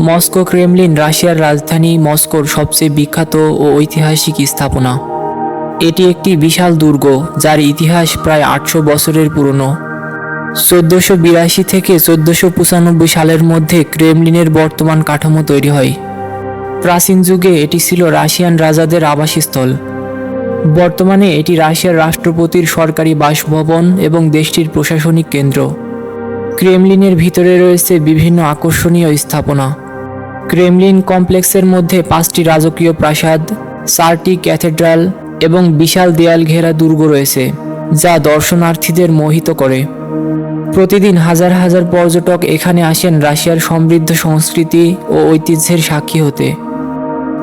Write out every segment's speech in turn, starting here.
Moscow, Kremlin, রাশিয়ার রাজধানী মস্কোর সবচেয়ে বিখ্যাত ও ঐতিহাসিক স্থাপনা। এটি একটি বিশাল দুর্গ, যার ইতিহাস প্রায় আটশো বছরের পুরনো। চোদ্দোশো বিরাশি থেকে চোদ্দোশো পঁচানব্বই সালের মধ্যে ক্রেমলিনের বর্তমান কাঠামো তৈরি হয়। প্রাচীন যুগে এটি ছিল রাশিয়ান রাজাদের আবাসস্থল। বর্তমানে এটি রাশিয়ার রাষ্ট্রপতির সরকারি বাসভবন এবং দেশটির প্রশাসনিক কেন্দ্র। ক্রেমলিনের ভিতরে রয়েছে বিভিন্ন আকর্ষণীয় স্থাপনা। ক্রেমলিন কমপ্লেক্সের মধ্যে পাঁচটি রাজকীয় প্রাসাদ, চারটি ক্যাথেড্রাল এবং বিশাল দেয়াল ঘেরা দুর্গ রয়েছে, যা দর্শনার্থীদের মোহিত করে। প্রতিদিন হাজার হাজার পর্যটক এখানে আসেন রাশিয়ার সমৃদ্ধ সংস্কৃতি ও ঐতিহ্যের সাক্ষী হতে।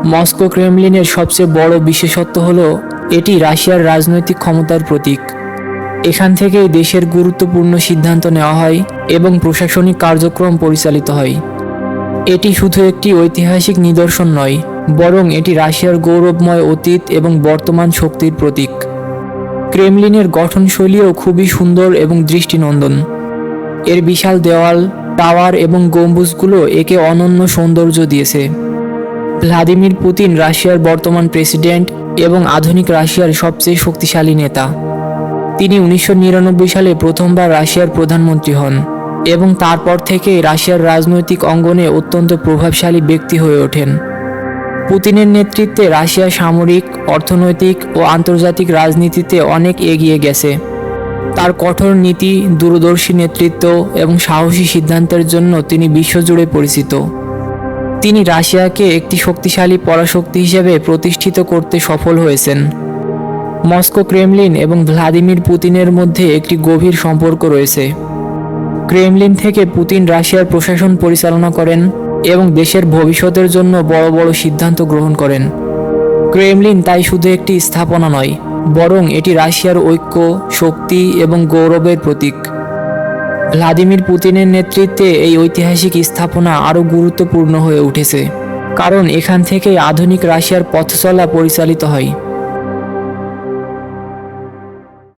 মস্কো ক্রেমলিনের সবচেয়ে বড় বিশেষত্ব হল, এটি রাশিয়ার রাজনৈতিক ক্ষমতার প্রতীক। এখান থেকেই দেশের গুরুত্বপূর্ণ সিদ্ধান্ত নেওয়া হয় এবং প্রশাসনিক কার্যক্রম পরিচালিত হয়। এটি শুধু একটি ঐতিহাসিক নিদর্শন নয়, বরং এটি রাশিয়ার গৌরবময় অতীত এবং বর্তমান শক্তির প্রতীক। ক্রেমলিনের গঠনশৈলীও খুবই সুন্দর এবং দৃষ্টিনন্দন। এর বিশাল দেওয়াল, টাওয়ার এবং গম্বুজগুলো একে অনন্য সৌন্দর্য দিয়েছে। ভ্লাদিমির পুতিন রাশিয়ার বর্তমান প্রেসিডেন্ট এবং আধুনিক রাশিয়ার সবচেয়ে শক্তিশালী নেতা। তিনি উনিশশো নিরানব্বই সালে প্রথমবার রাশিয়ার প্রধানমন্ত্রী হন। এবং তারপর থেকে রাশিয়ার রাজনৈতিক অঙ্গনে অত্যন্ত প্রভাবশালী ব্যক্তি হয়ে ওঠেন। পুতিনের নেতৃত্বে রাশিয়া সামরিক, অর্থনৈতিক ও আন্তর্জাতিক রাজনীতিতে অনেক এগিয়ে গেছে। তার কঠোর নীতি, দূরদর্শী নেতৃত্ব এবং সাহসী সিদ্ধান্তের জন্য তিনি বিশ্বজুড়ে পরিচিত। তিনি রাশিয়াকে একটি শক্তিশালী পরাশক্তি হিসেবে প্রতিষ্ঠিত করতে সফল হয়েছেন। মস্কো, ক্রেমলিন এবং ভ্লাদিমির পুতিনের মধ্যে একটি গভীর সম্পর্ক রয়েছে। ক্রেমলিন থেকে পুতিন রাশিয়ার প্রশাসন পরিচালনা করেন এবং দেশের ভবিষ্যতের জন্য বড় বড় সিদ্ধান্ত গ্রহণ করেন। ক্রেমলিন তাই শুধু একটি স্থাপনা নয়, বরং এটি রাশিয়ার ঐক্য, শক্তি এবং গৌরবের প্রতীক। ভ্লাদিমির পুতিনের নেতৃত্বে এই ঐতিহাসিক স্থাপনা আরও গুরুত্বপূর্ণ হয়ে উঠেছে, কারণ এখান থেকে আধুনিক রাশিয়ার পথচলা পরিচালিত হয়।